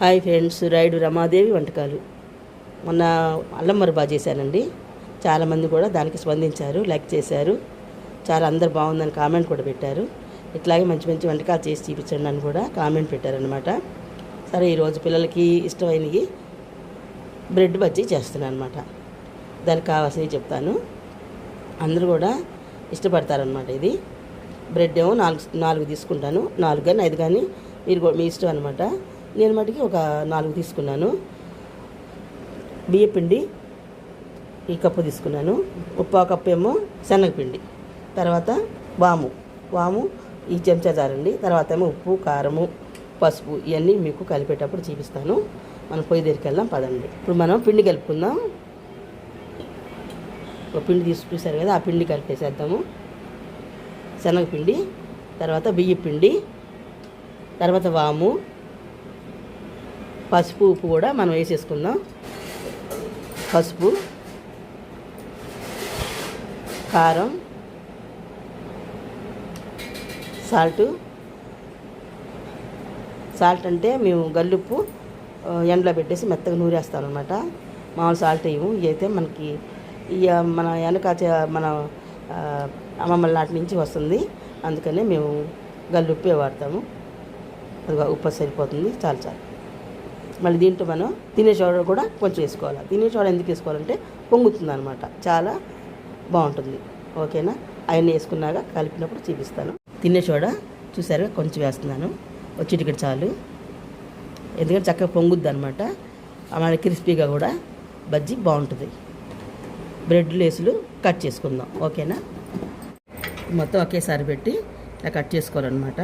Hi friends Rayudu Ramadevi వంటకాలు. మొన్న అల్లం మరబా చేశానండి. చాలామంది కూడా దానికి స్పందించారు లైక్ చేశారు. చాలా అందరు బాగుందని కామెంట్ కూడా పెట్టారు. ఇట్లాగే మంచి మంచి వంటకాలు చేసి చూపించండి అని కూడా కామెంట్ పెట్టారనమాట సరే ఈరోజు పిల్లలకి ఇష్టమైనవి బ్రెడ్ బజ్జీ చేస్తున్నాను అనమాట దానికి కావాల్సినవి చెప్తాను. అందరూ కూడా ఇష్టపడతారనమాట ఇది. బ్రెడ్ ఏమో నాలుగు నాలుగు తీసుకుంటాను. నాలుగు కానీ ఐదు కానీ మీరు కూడా మీ ఇష్టం అనమాట నేను మటుకి ఒక నాలుగు తీసుకున్నాను. బియ్యపిండి ఈ కప్పు తీసుకున్నాను. ఉప్పు కప్పు ఏమో శనగపిండి తర్వాత వాము. వాము ఈ చెంచా జారండి తర్వాత ఏమో ఉప్పు కారము పసుపు ఇవన్నీ మీకు కలిపేటప్పుడు చూపిస్తాను. మనం పొయ్యి దగ్గరికి వెళ్దాం పదండి. ఇప్పుడు మనం పిండి కలుపుకుందాం. ఒక పిండి తీసుకొచ్చారు కదా ఆ పిండి కలిపేసేద్దాము. శనగపిండి తర్వాత బియ్య పిండి తర్వాత వాము పసుపు ఉప్పు కూడా మనం వేసేసుకుందాం. పసుపు కారం సాల్ట్. సాల్ట్ అంటే మేము గల్లుప్పు ఎండలో పెట్టేసి మెత్తగా నూరేస్తాం అనమాట మామూలు సాల్ట్ వేయము ఇదైతే మనకి ఇక మన వెనక మన అమ్మమ్మల నాటి నుంచి వస్తుంది. అందుకనే మేము గల్లుప్పే వాడతాము. అది ఉప్పు సరిపోతుంది. చాలు చాలు. మళ్ళీ దీంట్లో మనం తినే చోడ కూడా కొంచెం వేసుకోవాలి. తినే చోడ ఎందుకు వేసుకోవాలంటే పొంగుతుంది అనమాట చాలా బాగుంటుంది. ఓకేనా? ఆయన వేసుకున్నాక కలిపినప్పుడు చూపిస్తాను. తినే చోడ చూసారుగా కొంచెం వేస్తున్నాను. వచ్చి ఇక్కడ చాలు. ఎందుకంటే చక్కగా పొంగుద్ది అనమాట మన క్రిస్పీగా కూడా బజ్జీ బాగుంటుంది. బ్రెడ్ లేసులు కట్ చేసుకుందాం. ఓకేనా? మొత్తం ఒకేసారి పెట్టి ఇలా కట్ చేసుకోవాలన్నమాట.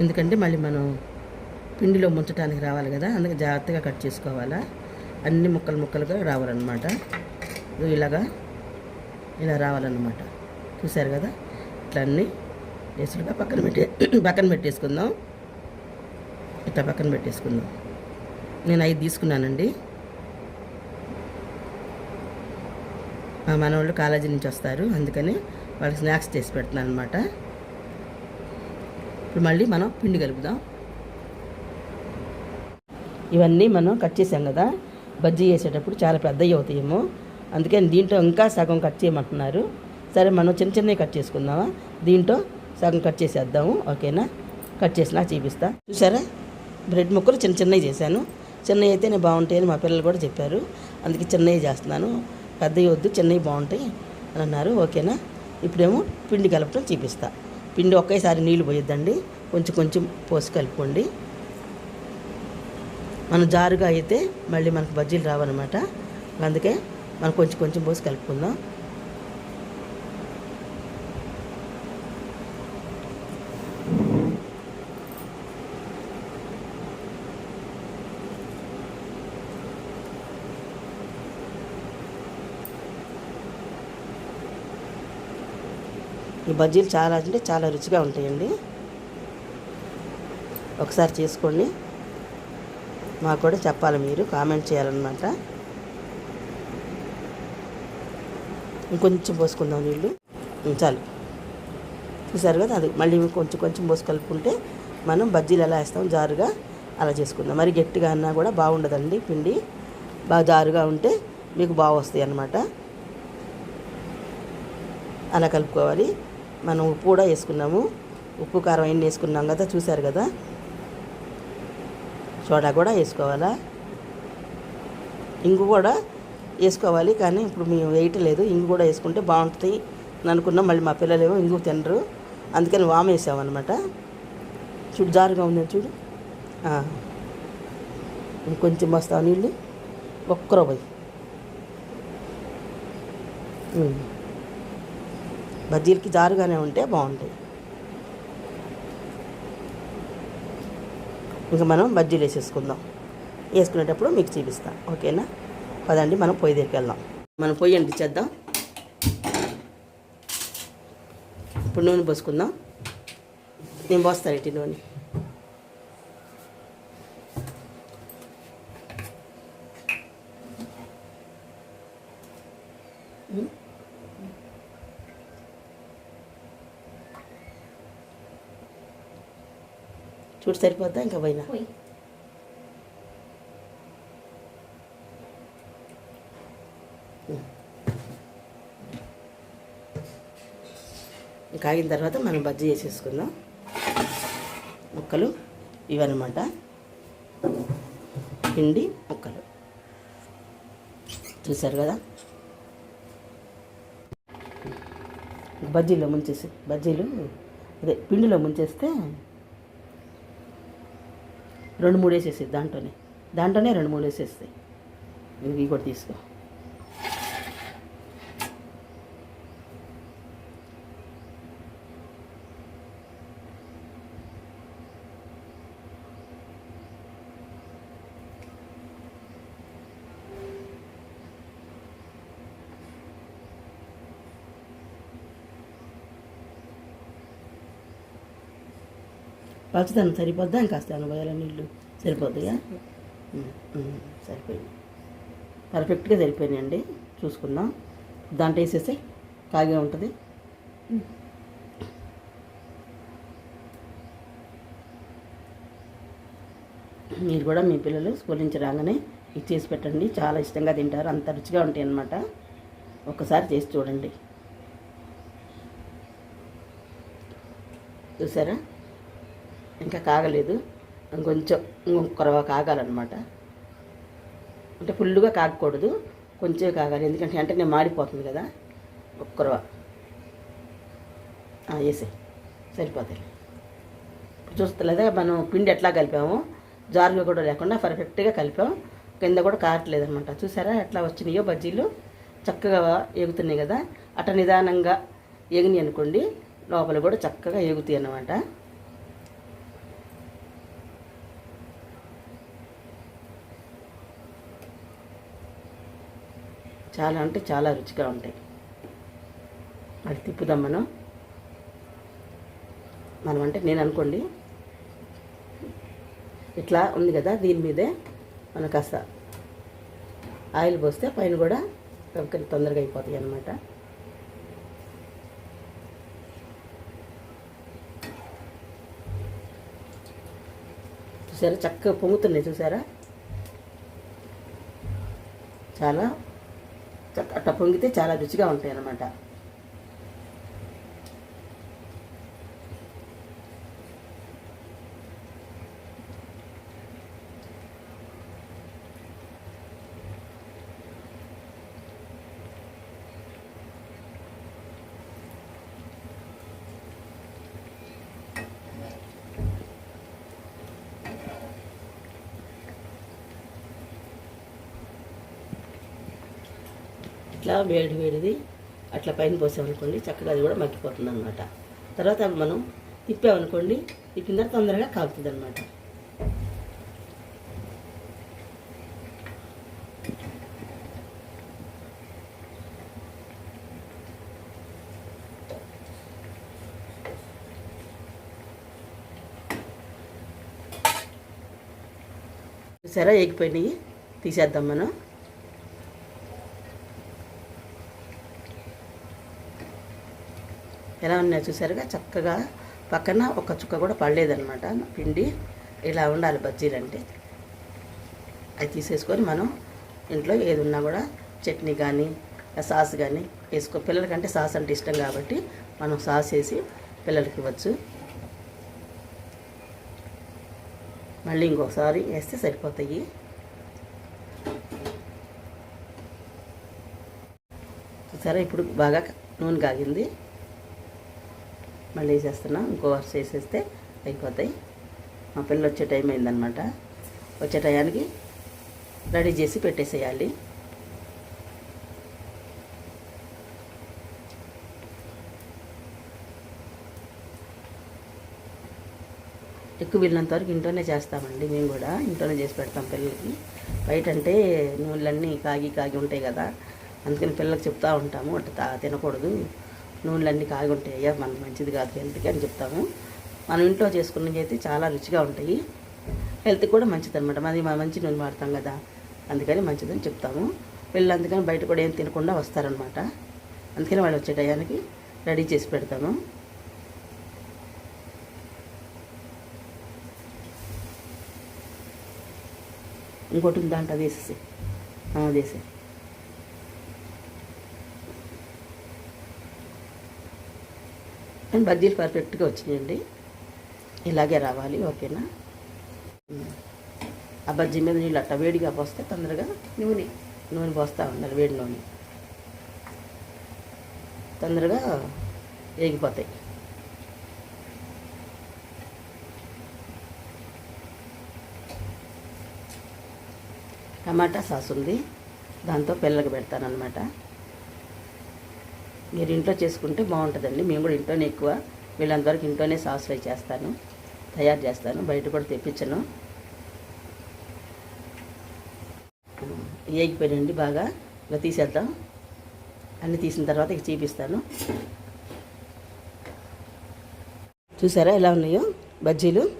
ఎందుకంటే మళ్ళీ మనం పిండిలో ముంచడానికి రావాలి కదా అందుకే జాగ్రత్తగా కట్ చేసుకోవాలా. అన్ని ముక్కలు ముక్కలుగా రావాలన్నమాట. ఇలాగా ఇలా రావాలన్నమాట. చూసారు కదా? ఇట్లా అన్నీ వేసులుగా పక్కన పెట్టే పక్కన పెట్టేసుకుందాం. ఇట్లా పక్కన పెట్టేసుకుందాం. నేను ఐదు తీసుకున్నానండి. మా మనవాళ్ళు కాలేజీ నుంచి వస్తారు అందుకని వాళ్ళకి స్నాక్స్ చేసి పెడుతున్నాను అనమాట ఇప్పుడు మళ్ళీ మనం పిండి కలుపుదాం. ఇవన్నీ మనం కట్ చేసాం కదా బజ్జీ చేసేటప్పుడు చాలా పెద్దవి అవుతాయేమో. అందుకని దీంట్లో ఇంకా సగం కట్ చేయమంటున్నారు. సరే మనం చిన్న చిన్నవి కట్ చేసుకుందామా? దీంట్లో సగం కట్ చేసేద్దాము ఓకేనా? కట్ చేసినా చూపిస్తా. చూసారా? బ్రెడ్ ముక్కలు చిన్న చిన్నవి చేశాను. చిన్నవి అయితేనే బాగుంటాయని మా పిల్లలు కూడా చెప్పారు. అందుకే చిన్నవి చేస్తున్నాను. పెద్దవి వద్దు చిన్నవి బాగుంటాయి అని అన్నారు. ఓకేనా? ఇప్పుడేమో పిండి కలపడం చూపిస్తాను పిండి ఒకేసారి నీళ్ళు పోయొద్దండి. కొంచెం కొంచెం పోసి కలుపుకోండి. మనం జారుగా అయితే మళ్ళీ మనకు బజ్జీలు రావన్నమాట. అందుకే మనం కొంచెం కొంచెం పోసి కలుపుకుందాం. బజ్జీలు చాలా అంటే చాలా రుచిగా ఉంటాయండి. ఒకసారి చేసుకోండి. మాకు కూడా చెప్పాలి మీరు కామెంట్ చేయాలన్నమాట. ఇంకొంచెం పోసుకుందాం నీళ్ళు. చాలు. చూసారు కదా అది మళ్ళీ కొంచెం కొంచెం పోసి కలుపుకుంటే మనం బజ్జీలు ఎలా వేస్తాం జారుగా అలా చేసుకుందాం. మరి గట్టిగా అన్నా కూడా బాగుండదండి పిండి. బాగా జారుగా ఉంటే మీకు బాగా వస్తాయి అన్నమాట అలా కలుపుకోవాలి. మనం ఉప్పు కూడా వేసుకున్నాము. ఉప్పు కారం అన్నీ వేసుకున్నాం కదా చూశారు కదా? సోడా కూడా వేసుకోవాలా? ఇంగు కూడా వేసుకోవాలి కానీ ఇప్పుడు మేము వేయటలేదు ఇంగు కూడా వేసుకుంటే బాగుంటుంది అనుకున్నాం. మళ్ళీ మా పిల్లలేమో ఇంగు తినరు. అందుకని వామ వేసామన్నమాట. చూడు జారుగా ఉంది చూడు? ఇంకొంచెం వస్తావు నీళ్ళు? ఒక్కరో పోయి బజ్జీలకి జారుగానే ఉంటే బాగుంటాయి ఇంకా మనం బజ్జీలు వేసేసుకుందాం. వేసుకునేటప్పుడు మీకు చూపిస్తాం. ఓకేనా? పదండి మనం పొయ్యి దగ్గరికి వెళ్దాం. మనం పొయ్యి అంటించేద్దాం ఇప్పుడు నూనె పోసుకుందాం. నేను పోస్తాను ఇటు నూనె. చూడు సరిపోద్దా? ఇంకా పోయినా? పోయి. ఇంకా ఆగిన తర్వాత మనం బజ్జీ చేసేసుకుందాం. ముక్కలు ఇవన్నమాట. పిండి ముక్కలు. చూసారు కదా? బజ్జీలో ముంచేసి బజ్జీలు అదే పిండిలో ముంచేస్తే రెండు మూడు వేసేసి దాంట్లోనే. దాంట్లోనే రెండు మూడు వేసేస్తాయి ఇవి కూడా తీసుకో. పచ్చదనం సరిపోద్దా? ఇంకా కాస్త పోయాల నీళ్ళు? సరిపోద్దిగా సరిపోయింది. పర్ఫెక్ట్గా సరిపోయినాయండి. చూసుకుందాం. దాంట్లో వేసేస్తే కాగే ఉంటుంది. మీరు కూడా మీ పిల్లలు స్కూల్ నుంచి రాగానే ఇచ్చేసి పెట్టండి. చాలా ఇష్టంగా తింటారు. అంత రుచిగా ఉంటాయి అన్నమాట. ఒక్కసారి చేసి చూడండి. చూసారా? ఇంకా కాగలేదు. ఇంకొంచెం ఇంకొకరవ కాగాలన్నమాట. అంటే ఫుల్గా కాగకూడదు. కొంచెం కాగాలి. ఎందుకంటే వెంటనే మాడిపోతుంది కదా. ఒక్కరవ. వేసే సరిపోతాయి. చూస్తలేదా మనం పిండి ఎట్లా కలిపాము జారులు కూడా లేకుండా పర్ఫెక్ట్గా కలిపాం. కింద కూడా కారట్లేదనమాట చూసారా ఎట్లా వచ్చినాయో బజ్జీలు? చక్కగా ఎగుతున్నాయి కదా. అట్ట నిదానంగా ఎగినాయి అనుకోండి లోపల కూడా చక్కగా ఎగుతాయి అన్నమాట. చాలా అంటే చాలా రుచిగా ఉంటాయి. అది తిప్పుదాం మనం. మనం అంటే నేను అనుకోండి ఇట్లా ఉంది కదా దీని మీదే మనం కాస్త ఆయిల్ పోస్తే పైన కూడా గబగబా తొందరగా అయిపోతాయి అన్నమాట. చూసారా? చక్కగా పొంగుతున్నాయి చూసారా? చాలా అట్లా పొంగితే చాలా రుచిగా ఉంటాయి అన్నమాట ఇట్లా వేడి వేడిది అట్లా పైన పోసామనుకోండి చక్కగా అది కూడా మగ్గిపోతుంది అనమాట తర్వాత మనం తిప్పామనుకోండి తిప్పిన తర్వాత తొందరగా కాగుతుంది అనమాట సరే ఎగిపోయినాయి తీసేద్దాం మనం. ఎలా ఉన్నాయో చూసారుగా? చక్కగా పక్కన ఒక చుక్క కూడా పడలేదనమాట పిండి ఇలా ఉండాలి బజ్జీలు అంటే. అది తీసేసుకొని మనం ఇంట్లో ఏది ఉన్నా కూడా చట్నీ కానీ సాస్ కానీ వేసుకో పిల్లలకంటే సాస్ అంటే ఇష్టం కాబట్టి మనం సాస్ వేసి పిల్లలకి ఇవ్వచ్చు. మళ్ళీ ఇంకోసారి వేస్తే సరిపోతాయి. చూసారా? ఇప్పుడు బాగా నూనె కాగింది. మళ్ళీ వేసేస్తున్నా. ఇంకో వరుస వేసేస్తే అయిపోతాయి. మా పిల్లలు వచ్చే టైం అయిందనమాట వచ్చే టయానికి రెడీ చేసి పెట్టేసేయాలి. ఎక్కువ వీళ్ళంత వరకు ఇంట్లోనే చేస్తామండి. మేము కూడా ఇంట్లోనే చేసి పెడతాం పిల్లలకి. బయట అంటే నూనెలన్నీ కాగి కాగి ఉంటాయి కదా. అందుకని పిల్లలకు చెప్తూ ఉంటాము. అట్లా తినకూడదు. నూనెలన్నీ కాగుంటాయి అయ్యా మనం మంచిది కాదు. హెల్త్కి అని చెప్తాము. మనం ఇంట్లో చేసుకున్నవి అయితే చాలా రుచిగా ఉంటాయి. హెల్త్ కూడా మంచిది అనమాట మరి మంచి నూనె వాడతాం కదా. అందుకని మంచిదని చెప్తాము. వీళ్ళు అందుకని బయట కూడా ఏం తినకుండా వస్తారనమాట అందుకని వాళ్ళు వచ్చే టయానికి రెడీ చేసి పెడతాము. ఇంకోటి దాంట్లో వేసేసి వేసే కానీ బజ్జీలు పర్ఫెక్ట్గా వచ్చినాయండి. ఇలాగే రావాలి ఓకేనా? ఆ బజ్జీ మీద నీళ్ళు అట్ట వేడిగా పోస్తే తొందరగా నూనె నూనె పోస్తూ ఉండాలి వేడి నూనె. తొందరగా వేగిపోతాయి. టమాటా సాస్ ఉంది. దాంతో పిల్లలకి పెడతానమాట మీరు ఇంట్లో చేసుకుంటే బాగుంటుందండి. మేము కూడా ఇంట్లోనే ఎక్కువ వీళ్ళంతవరకు ఇంట్లోనే సాస్ ఫ్రై చేస్తాను తయారు చేస్తాను బయట కూడా తెప్పించను. ఏగిపోయినండి బాగా. ఇలా తీసేద్దాం. అన్నీ తీసిన తర్వాత ఇక చూపిస్తాను. చూసారా ఎలా ఉన్నాయో? బజ్జీలు.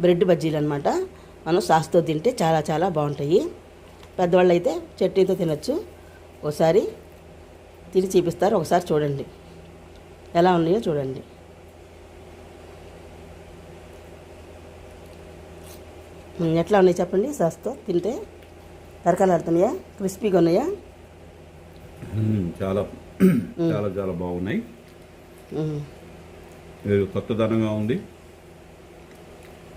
బ్రెడ్ బజ్జీలు అనమాట మనం సాస్తో తింటే చాలా చాలా బాగుంటాయి. పెద్దవాళ్ళు అయితే చట్నీతో తినొచ్చు. ఒకసారి తిని చూపిస్తారు. ఒకసారి చూడండి. ఎలా ఉన్నాయో చూడండి. ఎట్లా ఉన్నాయి చెప్పండి? సాస్తో తింటే తరకాలు ఆడుతున్నాయా? క్రిస్పీగా ఉన్నాయా. చాలా చాలా చాలా బాగున్నాయి. కొత్తదనంగా ఉంది.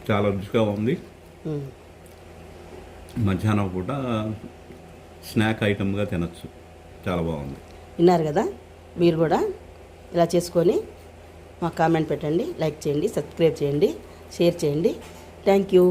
చాలా రుచిగా ఉంది. మధ్యాహ్నం పూట స్నాక్ ఐటమ్గా తినచ్చు. చాలా బాగుంది. విన్నారు కదా? మీరు కూడా ఇలా చేసుకొని మాకు కామెంట్ పెట్టండి లైక్ చేయండి సబ్స్క్రైబ్ చేయండి షేర్ చేయండి. Thank you.